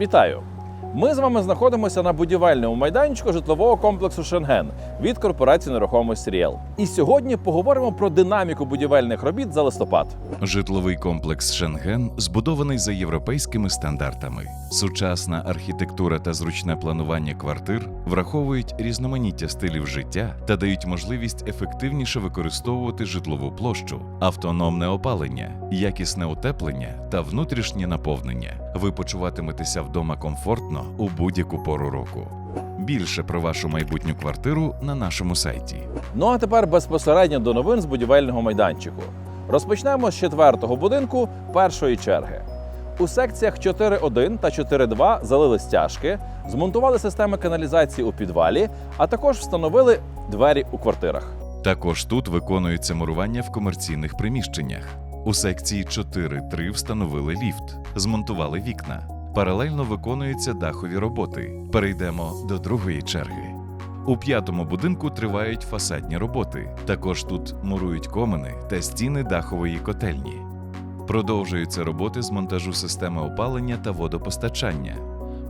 Вітаю! Ми з вами знаходимося на будівельному майданчику житлового комплексу Шенген від корпорації нерухомості Ріел. І сьогодні поговоримо про динаміку будівельних робіт за листопад. Житловий комплекс Шенген збудований за європейськими стандартами. Сучасна архітектура та зручне планування квартир враховують різноманіття стилів життя та дають можливість ефективніше використовувати житлову площу, автономне опалення, якісне утеплення та внутрішнє наповнення. Ви почуватиметеся вдома комфортно у будь-яку пору року. Більше про вашу майбутню квартиру на нашому сайті. Ну а тепер безпосередньо до новин з будівельного майданчику. Розпочнемо з четвертого будинку першої черги. У секціях 4.1 та 4.2 залили стяжки, змонтували системи каналізації у підвалі, а також встановили двері у квартирах. Також тут виконується мурування в комерційних приміщеннях. У секції 4.3 встановили ліфт, змонтували вікна. Паралельно виконуються дахові роботи. Перейдемо до другої черги. У п'ятому будинку тривають фасадні роботи. Також тут мурують комини та стіни дахової котельні. Продовжуються роботи з монтажу системи опалення та водопостачання.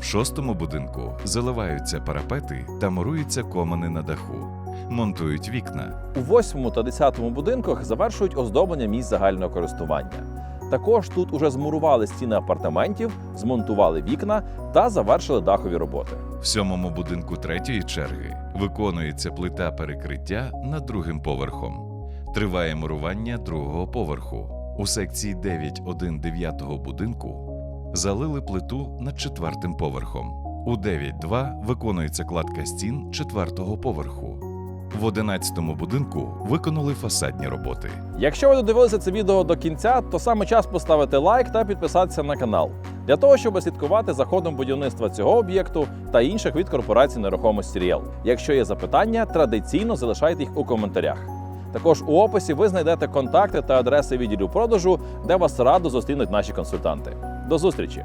В шостому будинку заливаються парапети та муруються комини на даху. Монтують вікна. У восьмому та десятому будинках завершують оздоблення місць загального користування. Також тут уже змурували стіни апартаментів, змонтували вікна та завершили дахові роботи. В сьомому будинку третьої черги виконується плита перекриття над другим поверхом. Триває мурування другого поверху. У секції 9.1 дев'ятого будинку залили плиту над четвертим поверхом. У 9.2 виконується кладка стін четвертого поверху. В одинадцятому будинку виконали фасадні роботи. Якщо ви додивилися це відео до кінця, то саме час поставити лайк та підписатися на канал для того, щоб слідкувати за ходом будівництва цього об'єкту та інших від корпорації нерухомості Ріел. Якщо є запитання, традиційно залишайте їх у коментарях. Також у описі ви знайдете контакти та адреси відділів продажу, де вас радо зустрінуть наші консультанти. До зустрічі!